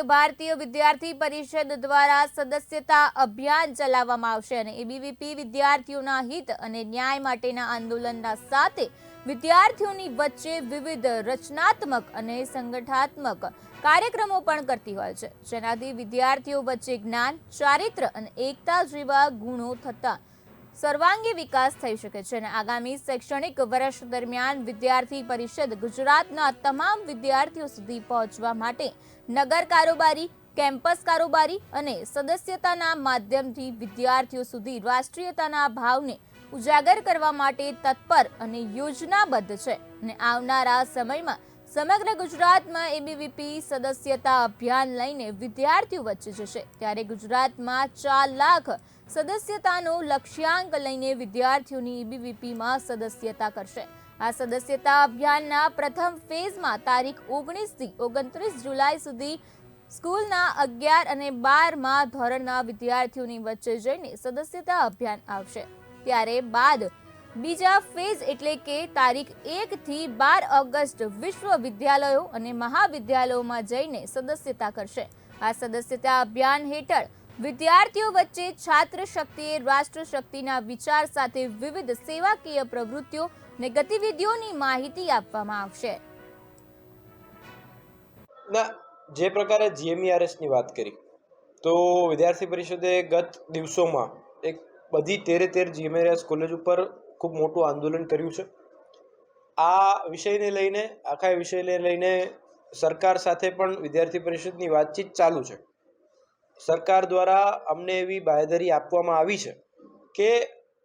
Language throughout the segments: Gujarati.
અખિલ ભારતીય વિદ્યાર્થી પરિષદ દ્વારા સદસ્યતા અભિયાન ચલાવવામાં આવશે અને એબીવીપી વિદ્યાર્થીઓના હિત અને ન્યાય માટેના આંદોલનના સાથે વિદ્યાર્થીઓની વચ્ચે વિવિધ રચનાત્મક અને સંગઠનાત્મક કાર્યક્રમો પણ કરતી હોય છે. જેનાથી વિદ્યાર્થીઓ વચ્ચે જ્ઞાન, ચારિત્ર અને એકતા જેવા ગુણો થતા સર્વાંગી વિકાસ થઈ શકે છે અને આગામી શૈક્ષણિક વર્ષ દરમિયાન વિદ્યાર્થી પરિષદ ગુજરાતના તમામ વિદ્યાર્થીઓ સુધી પહોંચવા માટે નગર કારોબારી, કેમ્પસ કારોબારી અને સદસ્યતાના માધ્યમથી વિદ્યાર્થીઓ સુધી રાષ્ટ્રીયતાના ભાવને ઉજાગર કરવા માટે તત્પર અને યોજનાબદ્ધ છે. અને આવનારા સમયમાં સમગ્ર ગુજરાતમાં એબીવીપી સદસ્યતા અભિયાન લઈને વિદ્યાર્થીઓ વચ્ચે જશે. ત્યારે ગુજરાતમાં ચાર લાખ સદસ્યતાનો લક્ષ્યાંક લઈને વિદ્યાર્થીઓની એબીવીપીમાં સદસ્યતા કરશે. આ સદસ્યતા અભિયાનના પ્રથમ ફેઝમાં તારીખ ઓગણીસથી ઓગણત્રીસ જુલાઈ સુધી સ્કૂલના અગિયાર અને બારમાં ધોરણના વિદ્યાર્થીઓની વચ્ચે જઈને સદસ્યતા અભિયાન આવશે. ત્યારે બાદ બીજા ફેઝ એટલે કે તારીખ એક થી બાર ઓગસ્ટ વિશ્વવિદ્યાલયો અને મહાવિદ્યાલયોમાં જઈને સદસ્યતા કરશે. આ સદસ્યતા અભિયાન હેઠળ વિદ્યાર્થીઓ વચ્ચે છાત્ર શક્તિએ રાષ્ટ્ર શક્તિના વિચાર સાથે વિવિધ સેવાકીય પ્રવૃત્તિઓ અને ગતિવિધિઓની માહિતી આપવામાં આવશે. ના, જે પ્રકારે જીએમઈઆરએસની વાત કરી, તો વિદ્યાર્થી પરિષદે ગત દિવસોમાં એક બધી તેરે તેર જીએમઈઆરએસ કોલેજ ઉપર ખૂબ મોટું આંદોલન કર્યું છે. આ વિષયને લઈને, આખા વિષયને લઈને સરકાર સાથે પણ વિદ્યાર્થી પરિષદની વાતચીત ચાલુ છે. સરકાર દ્વારા અમને એવી બાહેધરી આપવામાં આવી છે કે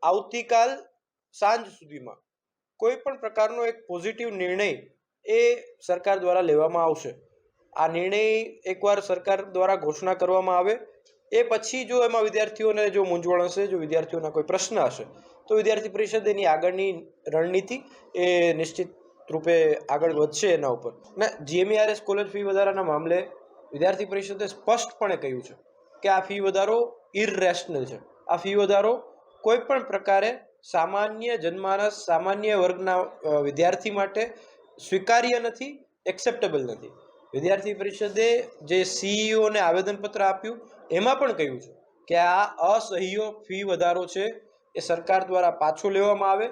આવતીકાલ સાંજ સુધીમાં કોઈ પણ પ્રકારનો એક પોઝિટિવ નિર્ણય એ સરકાર દ્વારા લેવામાં આવશે. આ નિર્ણય એકવાર સરકાર દ્વારા ઘોષણા કરવામાં આવે, એ પછી જો એમાં વિદ્યાર્થીઓને જો મૂંઝવણ હશે, જો વિદ્યાર્થીઓના કોઈ પ્રશ્ન હશે તો વિદ્યાર્થી પરિષદ એની આગળની રણનીતિ એ નિશ્ચિત રૂપે આગળ વધશે એના ઉપર. ને જીએમઈઆરએસ કોલેજ ફી વધારાના મામલે વિદ્યાર્થી પરિષદે સ્પષ્ટપણે કહ્યું છે કે આ ફી વધારો ઇરરેશનલ છે. આ ફી વધારો કોઈ પણ પ્રકારે સામાન્ય જનમાનસ, સામાન્ય વર્ગના વિદ્યાર્થી માટે સ્વીકાર્ય નથી એક્સેપ્ટેબલ નથી. વિદ્યાર્થી પરિષદે જે સીઈઓને આવેદનપત્ર આપ્યું, એમાં પણ કહ્યું છે કે આ અસહ્ય ફી વધારો છે એ સરકાર દ્વારા પાછું લેવામાં આવે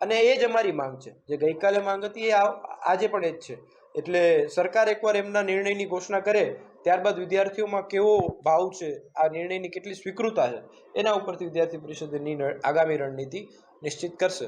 અને એ જ અમારી માંગ છે. જે ગઈકાલે માંગ હતી એ આજે પણ એ જ છે. એટલે સરકાર એકવાર એમના નિર્ણયની ઘોષણા કરે, ત્યારબાદ વિદ્યાર્થીઓમાં કેવો ભાવ છે, આ નિર્ણયની કેટલી સ્વીકૃતા છે, એના ઉપરથી વિદ્યાર્થી પરિષદની આગામી રણનીતિ નિશ્ચિત કરશે.